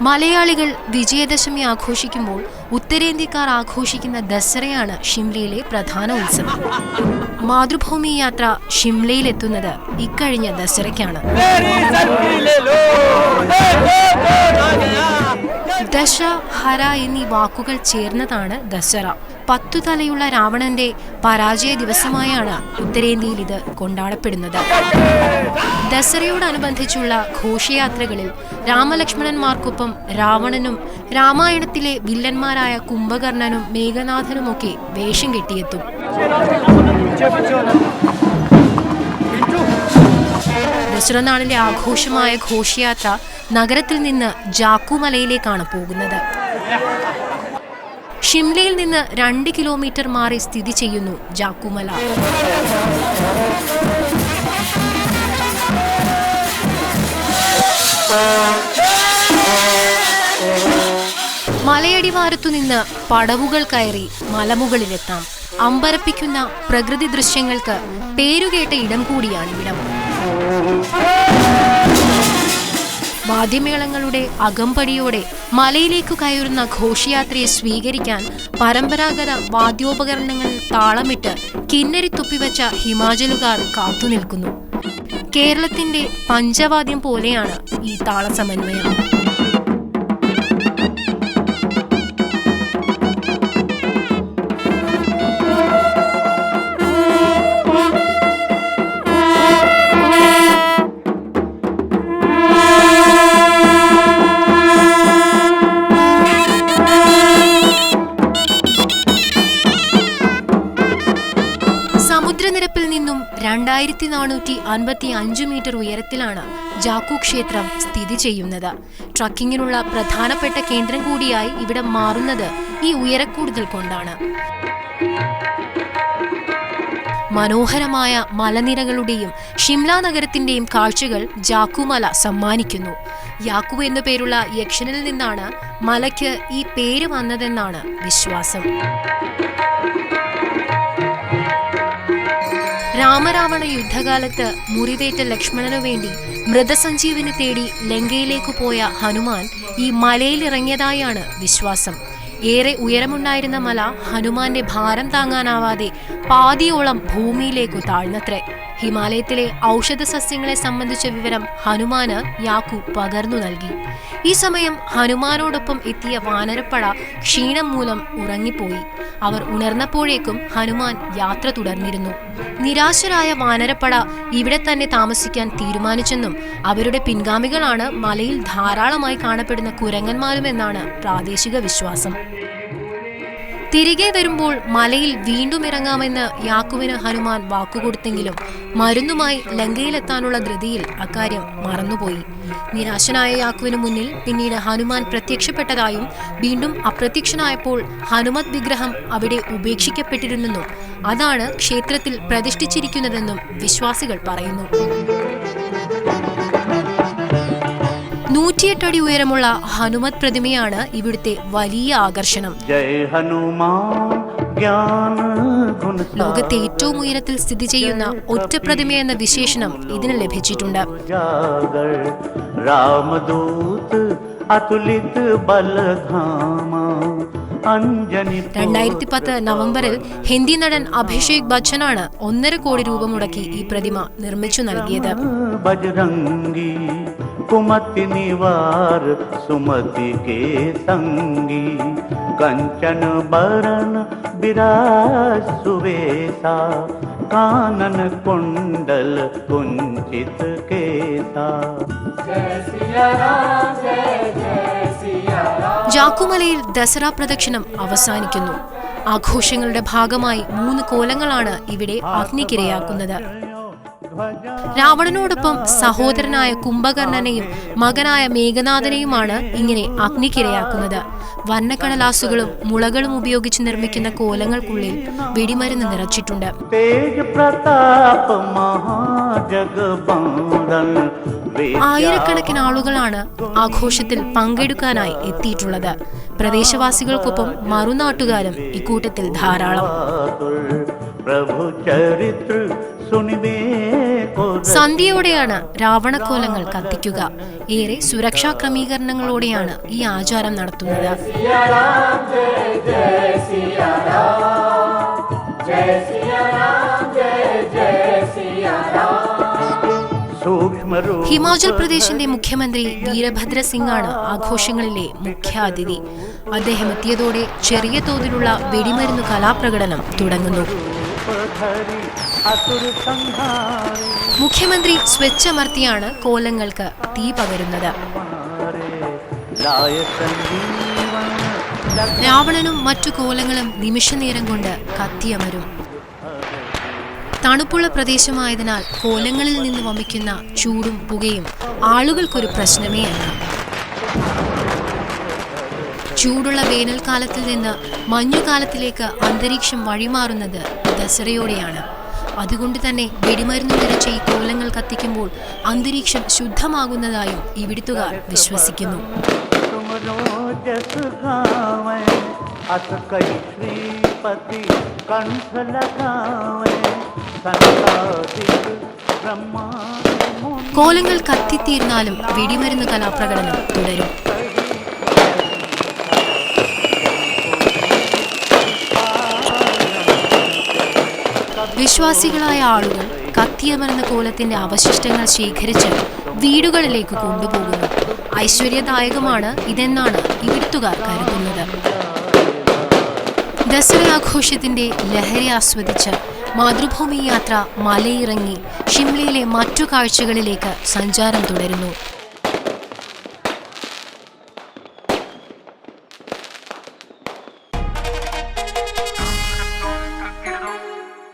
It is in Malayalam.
മലയാളികൾ വിജയദശമി ആഘോഷിക്കുമ്പോൾ ഉത്തരേന്ത്യക്കാർ ആഘോഷിക്കുന്ന ദസറയാണ് ഷിംലയിലെ പ്രധാന ഉത്സവം. മാതൃഭൂമി യാത്ര ഷിംലയിലെത്തുന്നത് ഇക്കഴിഞ്ഞ ദസറയ്ക്കാണ്. ദശ ഹര എന്നീ വാക്കുകൾ ചേർന്നതാണ് ദസറ. പത്തു തലയുള്ള രാവണന്റെ പരാജയ ദിവസമായാണ് ഉത്തരേന്ത്യയിൽ ഇത് കൊണ്ടാടപ്പെടുന്നത്. ദസറയോടനുബന്ധിച്ചുള്ള ഘോഷയാത്രകളിൽ രാമലക്ഷ്മണന്മാർക്കൊപ്പം രാവണനും രാമായണത്തിലെ വില്ലന്മാരായ കുംഭകർണനും മേഘനാഥനുമൊക്കെ വേഷം കെട്ടിയെത്തും. ദസറ നാളിലെ ആഘോഷമായ ഘോഷയാത്ര നഗരത്തിൽ നിന്ന് ജാക്കുമലയിലേക്കാണ് പോകുന്നത്. ഷിംലയിൽ നിന്ന് രണ്ട് കിലോമീറ്റർ മാറി സ്ഥിതി ചെയ്യുന്നു ജാക്കുമല. മലയടിവാരത്തു നിന്ന് പടവുകൾ കയറി മലമുകളിലെത്താം. അമ്പരപ്പിക്കുന്ന പ്രകൃതി ദൃശ്യങ്ങൾക്ക് പേരുകേട്ട ഇടം കൂടിയാണ് ഇടം. വാദ്യമേളങ്ങളുടെ അകമ്പടിയോടെ മലയിലേക്ക് കയറുന്ന ഘോഷയാത്രയെ സ്വീകരിക്കാൻ പരമ്പരാഗത വാദ്യോപകരണങ്ങൾ താളമിട്ട് കിന്നരി തുപ്പിവെച്ച ഹിമാചലുകാർ കാത്തുനിൽക്കുന്നു. കേരളത്തിന്റെ പഞ്ചവാദ്യം പോലെയാണ് ഈ താളസമന്വയം രണ്ടായിരത്തി നാനൂറ്റി അൻപത്തി അഞ്ച് മീറ്റർ ഉയരത്തിലാണ് ജാക്കു ക്ഷേത്രം സ്ഥിതി ചെയ്യുന്നത്. ട്രക്കിങ്ങിനുള്ള പ്രധാനപ്പെട്ട കേന്ദ്രം കൂടിയായി ഇവിടെ മാറുന്നത് ഈ ഉയരക്കൂടുതൽ കൊണ്ടാണ്. മനോഹരമായ മലനിരകളുടെയും ഷിംല നഗരത്തിന്റെയും കാഴ്ചകൾ ജാക്കുമല സമ്മാനിക്കുന്നു. യാക്കു എന്നു പേരുള്ള യക്ഷനിൽ നിന്നാണ് മലയ്ക്ക് ഈ പേര് വന്നതെന്നാണ് വിശ്വാസം. രാമരാവണ യുദ്ധകാലത്ത് മുറിവേറ്റ ലക്ഷ്മണനു വേണ്ടി മൃതസഞ്ജീവിനി തേടി ലങ്കയിലേക്ക് പോയ ഹനുമാൻ ഈ മലയിലിറങ്ങിയതായാണ് വിശ്വാസം. ഏറെ ഉയരമുണ്ടായിരുന്ന മല ഹനുമാന്റെ ഭാരം താങ്ങാനാവാതെ പാതിയോളം ഭൂമിയിലേക്കു താഴ്ന്നത്രേ. ഹിമാലയത്തിലെ ഔഷധ സസ്യങ്ങളെ സംബന്ധിച്ച വിവരം ഹനുമാന് യാക്കു പകർന്നു നൽകി. ഈ സമയം ഹനുമാനോടൊപ്പം എത്തിയ വാനരപ്പട ക്ഷീണം മൂലം ഉറങ്ങിപ്പോയി. അവർ ഉണർന്നപ്പോഴേക്കും ഹനുമാൻ യാത്ര തുടർന്നിരുന്നു. നിരാശരായ വാനരപ്പട ഇവിടെ തന്നെ താമസിക്കാൻ തീരുമാനിച്ചെന്നും അവരുടെ പിൻഗാമികളാണ് മലയിൽ ധാരാളമായി കാണപ്പെടുന്ന കുരങ്ങന്മാരുമെന്നാണ് പ്രാദേശിക വിശ്വാസം. തിരികെ വരുമ്പോൾ മലയിൽ വീണ്ടും ഇറങ്ങാമെന്ന് യാക്കുവിന് ഹനുമാൻ വാക്കുകൊടുത്തെങ്കിലും മരുന്നുമായി ലങ്കയിലെത്താനുള്ള ധൃതിയിൽ അക്കാര്യം മറന്നുപോയി. നിരാശനായ യാക്കുവിന് മുന്നിൽ പിന്നീട് ഹനുമാൻ പ്രത്യക്ഷപ്പെട്ടതായും വീണ്ടും അപ്രത്യക്ഷനായപ്പോൾ ഹനുമത് വിഗ്രഹം അവിടെ ഉപേക്ഷിക്കപ്പെട്ടിരുന്നെന്നും അതാണ് ക്ഷേത്രത്തിൽ പ്രതിഷ്ഠിച്ചിരിക്കുന്നതെന്നും വിശ്വാസികൾ പറയുന്നു. നൂറ്റിയെട്ടടി ഉയരമുള്ള ഹനുമത് പ്രതിമയാണ് ഇവിടുത്തെ വലിയ ആകർഷണം. ലോകത്തെ ഏറ്റവും ഉയരത്തിൽ സ്ഥിതി ചെയ്യുന്ന ഒറ്റ പ്രതിമ എന്ന വിശേഷണം ഇതിന് ലഭിച്ചിട്ടുണ്ട്. രണ്ടായിരത്തി പത്ത് നവംബറിൽ ഹിന്ദി നടൻ അഭിഷേക് ബച്ചനാണ് ഒന്നര കോടി രൂപ മുടക്കി ഈ പ്രതിമ നിർമ്മിച്ചു നൽകിയത്. कुमति निवार सुमति के संगी कंचन बरन विराज सुवेसा कानन कुंडल कुंचित केसा ജാക്കുമലയിൽ ദസറ പ്രദക്ഷിണം അവസാനിക്കുന്നു ആഘോഷങ്ങളുടെ ഭാഗമായി മൂന്ന് കോലങ്ങളാണ് ഇവിടെ അഗ്നിക്കിരയാക്കുന്നത് രാവണനോടൊപ്പം സഹോദരനായ കുംഭകർണനെയും മകനായ മേഘനാഥനെയുമാണ് ഇങ്ങനെ അഗ്നിക്കിരയാക്കുന്നത്. വർണക്കടലാസുകളും മുളകളും ഉപയോഗിച്ച് നിർമ്മിക്കുന്ന കോലങ്ങൾക്കുള്ളിൽ വെടിമരുന്ന് നിറച്ചിട്ടുണ്ട്. ആയിരക്കണക്കിന് ആളുകളാണ് ആഘോഷത്തിൽ പങ്കെടുക്കാനായി എത്തിയിട്ടുള്ളത്. പ്രദേശവാസികൾക്കൊപ്പം മറുനാട്ടുകാരും ഇക്കൂട്ടത്തിൽ ധാരാളം. പ്രഭു ചരിത്ര സന്ധ്യയോടെയാണ് രാവണക്കോലങ്ങൾ കത്തിക്കുക. ഏറെ സുരക്ഷാ ക്രമീകരണങ്ങളോടെയാണ് ഈ ആചാരം നടത്തുന്നത്. ഹിമാചൽ പ്രദേശിന്റെ മുഖ്യമന്ത്രി വീരഭദ്ര സിംഗ് ആണ് ആഘോഷങ്ങളിലെ മുഖ്യാതിഥി. അദ്ദേഹം എത്തിയതോടെ ചെറിയ തോതിലുള്ള വെടിമരുന്ന് കലാപ്രകടനം തുടങ്ങുന്നു. മുഖ്യമന്ത്രി സ്വച്ഛമർത്തിയാണ് കോലങ്ങൾക്ക് തീ പകരുന്നത്. രാവണനും മറ്റു കോലങ്ങളും നിമിഷനേരം കൊണ്ട് കത്തിയമരും. തണുപ്പുള്ള പ്രദേശമായതിനാൽ കോലങ്ങളിൽ നിന്ന് വമിക്കുന്ന ചൂടും പുകയും ആളുകൾക്കൊരു പ്രശ്നമേ അല്ല. ചൂടുള്ള വേനൽക്കാലത്തിൽ നിന്ന് മഞ്ഞുകാലത്തിലേക്ക് അന്തരീക്ഷം വഴിമാറുന്നത് ദസറയോടെയാണ് അതുകൊണ്ട് തന്നെ വെടിമരുന്ന് നിറച്ച ഈ കോലങ്ങൾ കത്തിക്കുമ്പോൾ അന്തരീക്ഷം ശുദ്ധമാകുന്നതായും ഇവിടുത്തുകാർ വിശ്വസിക്കുന്നു. കോലങ്ങൾ കത്തിത്തീർന്നാലും വെടിമരുന്ന് കലാപ്രകടനം തുടരും. വിശ്വാസികളായ ആളുകൾ കത്തിയമർന്ന കോലത്തിന്റെ അവശിഷ്ടങ്ങൾ ശേഖരിച്ച് വീടുകളിലേക്ക് കൊണ്ടുപോകുന്നു. ഐശ്വര്യദായകമാണ് ഇതെന്നാണ് ഇവിടുത്തുകാർ കരുതുന്നത്. ദസറ ആഘോഷത്തിന്റെ ലഹരി ആസ്വദിച്ച് മാതൃഭൂമി യാത്ര മലയിറങ്ങി ഷിംലയിലെ മറ്റു കാഴ്ചകളിലേക്ക് സഞ്ചാരം തുടരുന്നു.